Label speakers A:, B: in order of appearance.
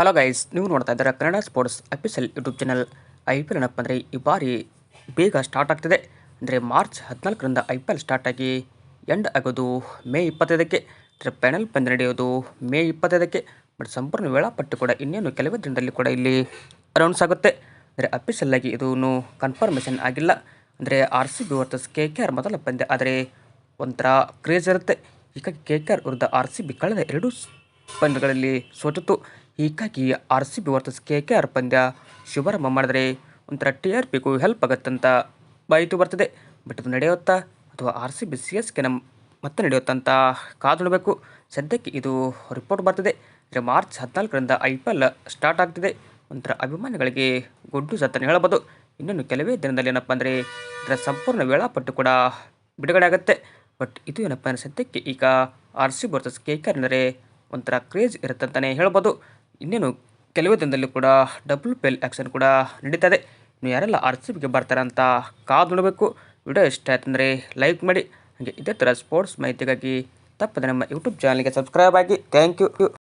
A: Hello guys ನೀವು ನೋಡ್ತಾ ಇದ್ದಾರೆ Kannada sports official YouTube channel I P L ಏನಪ್ಪ ಅಂದರೆ ಈ ಬಾರಿ ಬೇಗ ಸ್ಟಾರ್ಟ್ ಆಗ್ತಿದೆ. ಅಂದರೆ ಮಾರ್ಚ್ ಹದಿನಾಲ್ಕರಿಂದ ಐ ಪಿ ಎಲ್ ಸ್ಟಾರ್ಟ್ ಆಗಿ ಎಂಡ್ ಆಗೋದು ಮೇ ಇಪ್ಪತ್ತೈದಕ್ಕೆ. ಅಂದರೆ ಪ್ಯಾನಲ್ ಪಂದ್ಯ ನಡೆಯೋದು ಮೇ ಇಪ್ಪತ್ತೈದಕ್ಕೆ. ಬಟ್ ಸಂಪೂರ್ಣ ವೇಳಾಪಟ್ಟಿ ಕೂಡ ಇನ್ನೇನು ಕೆಲವೇ ದಿನದಲ್ಲಿ ಕೂಡ ಇಲ್ಲಿ ಅನೌನ್ಸ್ ಆಗುತ್ತೆ. ಅಂದರೆ ಅಫಿಷಿಯಲ್ ಆಗಿ ಇದೂ ಕನ್ಫರ್ಮೇಷನ್ ಆಗಿಲ್ಲ. ಅಂದರೆ R C B versus K K R ಮೊದಲ ಪಂದ್ಯ ಆದರೆ ಒಂಥರ ಕ್ರೇಜ್ ಇರುತ್ತೆ. ಈಗ ಕೆ ಕೆ ಆರ್ ವಿರುದ್ಧ ಆರ್ ಸಿ ಬಿ ಕಳೆದ ಎರಡು ಪಂದ್ಯಗಳಲ್ಲಿ ಸೋತಿತ್ತು. ಹೀಗಾಗಿ R C B versus K K R ಪಂದ್ಯ ಶುಭಾರಂಭ ಮಾಡಿದರೆ ಒಂಥರ ಟಿ ಆರ್ ಪಿಗೂ ಹೆಲ್ಪ್ ಆಗುತ್ತಂತ ಮಾಹಿತಿ ಬರ್ತದೆ. ಬಟ್ ಅದು ನಡೆಯುತ್ತಾ? ಅಥವಾ R C B C S K ನಮ್ಮ ಮತ್ತೆ ನಡೆಯುತ್ತಂತ ಕಾದು ನೋಡಬೇಕು ಸದ್ಯಕ್ಕೆ ಇದು ರಿಪೋರ್ಟ್ ಬರ್ತದೆ. ಅಂದರೆ ಮಾರ್ಚ್ ಹದಿನಾಲ್ಕರಿಂದ ಐ ಪಿ ಎಲ್ ಸ್ಟಾರ್ಟ್ ಆಗ್ತಿದೆ. ಒಂಥರ ಅಭಿಮಾನಿಗಳಿಗೆ ಗುಡ್ಡು ಸತ್ತನ್ನು ಹೇಳಬಹುದು ಇನ್ನೊಂದು ಕೆಲವೇ ದಿನದಲ್ಲಿ ಏನಪ್ಪ ಅಂದರೆ ಇದರ ಸಂಪೂರ್ಣ ವೇಳಾಪಟ್ಟು ಕೂಡ ಬಿಡುಗಡೆ ಆಗುತ್ತೆ. ಬಟ್ ಇದು ಏನಪ್ಪ ಅಂದರೆ ಸದ್ಯಕ್ಕೆ ಈಗ R C versus K K ಅಂದರೆ ಒಂಥರ ಕ್ರೇಜ್ ಇರುತ್ತೆ ಅಂತಲೇ ಹೇಳ್ಬೋದು. ಇನ್ನೇನು ಕೆಲವೇ ದಿನದಲ್ಲಿ ಕೂಡ ಡಬ್ಲ್ಯೂ ಪಿ ಎಲ್ ಆ್ಯಕ್ಷನ್ ಕೂಡ ನಡೀತದೆ ನೀವು ಯಾರೆಲ್ಲ ಆರ್ ಸಿ ಬಿಗೆ ಬರ್ತಾರೆ ಅಂತ ಕಾದು ನೋಡಬೇಕು. ವಿಡಿಯೋ ಇಷ್ಟ ಆಯ್ತಂದರೆ ಲೈಕ್ ಮಾಡಿ. ಹಾಗೆ ಇದೇ ಥರ ಸ್ಪೋರ್ಟ್ಸ್ ಮಾಹಿತಿಗಾಗಿ ತಪ್ಪದೆ ನಮ್ಮ ಯೂಟ್ಯೂಬ್ ಚಾನಲ್ಗೆ ಸಬ್ಸ್ಕ್ರೈಬ್ ಆಗಿ. Thank you